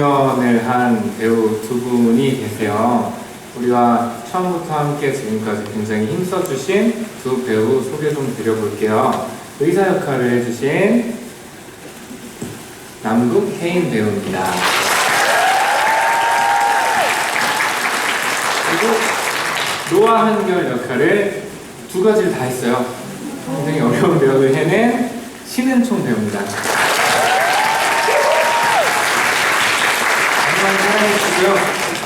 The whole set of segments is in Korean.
공연을 한 배우 두 분이 계세요. 우리와 처음부터 함께 지금까지 굉장히 힘써주신 두 배우 소개 좀 드려볼게요. 의사 역할을 해주신 남국 혜인 배우입니다. 그리고 노아 한결 역할을 두 가지를 다 했어요. 굉장히 어려운 배우를 해낸 신은총 배우입니다. 정말 사랑해주시고요.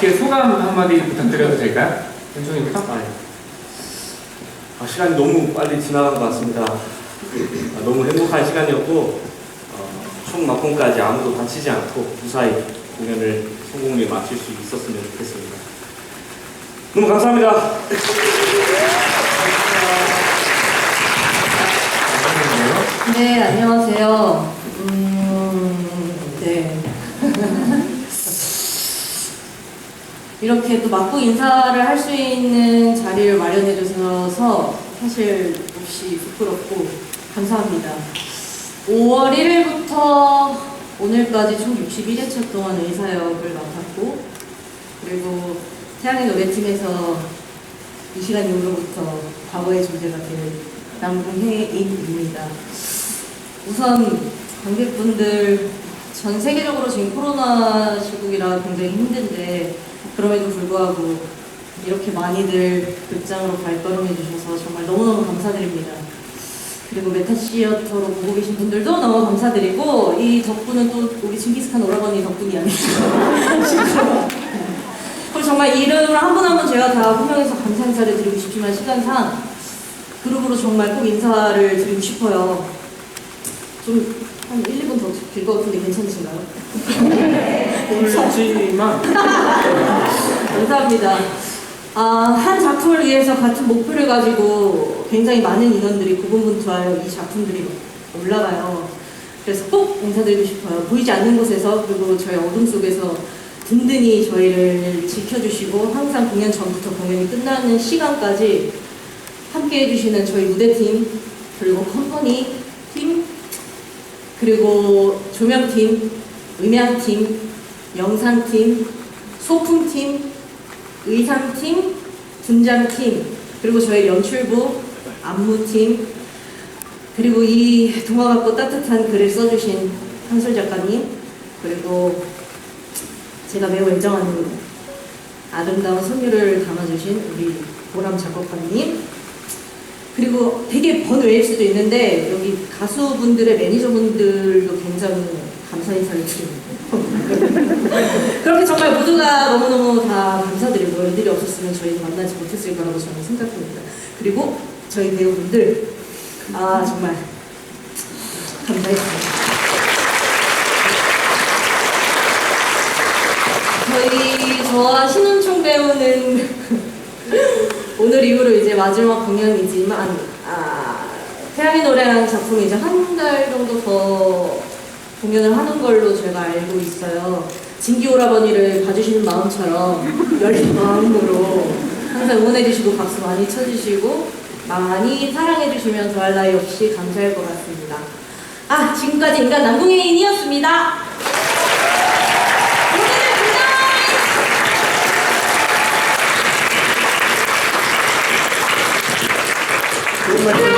이렇게 소감 한마디 부탁드려도 될까요? 은총이부터? 아, 시간이 너무 빨리 지나간 것 같습니다. 아, 너무 행복한 시간이었고 어, 총 막공까지 아무도 다치지 않고 무사히 공연을 성공히 마칠 수 있었으면 좋겠습니다. 너무 감사합니다. 네, 안녕하세요. 음, 네. 이렇게 또 맞고 인사를 할 수 있는 자리를 마련해 주셔서 사실 몹시 부끄럽고 감사합니다. 5월 1일부터 오늘까지 총 61회차 동안 의사역을 맡았고 그리고 태양의 노래팀에서 이 시간 이후로부터 과거의 존재가 될 남궁혜인입니다. 우선 관객분들 전 세계적으로 지금 코로나 시국이라 굉장히 힘든데 그럼에도 불구하고 이렇게 많이들 극장으로 발걸음해 주셔서 정말 너무너무 감사드립니다. 그리고 메타시어터로 보고 계신 분들도 너무 감사드리고 이 덕분은 또 우리 징기스칸 오라버니 덕분이 아니죠. 그리고 정말 이름을 한 분 한 분 제가 다 호명해서 감사 인사를 드리고 싶지만 시간상 그룹으로 정말 꼭 인사를 드리고 싶어요. 좀 한 1, 2분 더 길 것 같은데 괜찮으신가요? 울지만 감사합니다. 아, 한 작품을 위해서 같은 목표를 가지고 굉장히 많은 인원들이 고군분투하여 이 작품들이 올라가요. 그래서 꼭 인사드리고 싶어요. 보이지 않는 곳에서 그리고 저희 어둠 속에서 든든히 저희를 지켜주시고 항상 공연 전부터 공연이 끝나는 시간까지 함께 해주시는 저희 무대팀 그리고 컴퍼니 팀 그리고 조명팀, 음향팀, 영상팀, 소품팀, 의상팀, 분장팀, 그리고 저희 연출부, 안무팀, 그리고 이 동화 같고 따뜻한 글을 써주신 한솔 작가님, 그리고 제가 매우 애정하는 아름다운 선율을 담아주신 우리 보람 작곡가님, 그리고 되게 번외일 수도 있는데 여기 가수분들의 매니저분들도 굉장히 감사 인사를 드립니다. 그렇게 정말 모두가 너무너무 다 감사드리고 이들이 없었으면 저희는 만나지 못했을 거라고 저는 생각합니다. 그리고 저희 배우분들 아 정말 감사했습니다. 저희 저와 신은총 배우는 오늘 이후로 이제 마지막 공연이지만 아, 태양의 노래라는 작품이 이제 한 달 정도 더 공연을 하는 걸로 제가 알고 있어요. 진기 오라버니를 봐주시는 마음처럼 열린 마음으로 항상 응원해주시고 박수 많이 쳐주시고 많이 사랑해주시면 더할 나위 없이 감사할 것 같습니다. 아 지금까지 인간 남궁혜인이었습니다. 정말.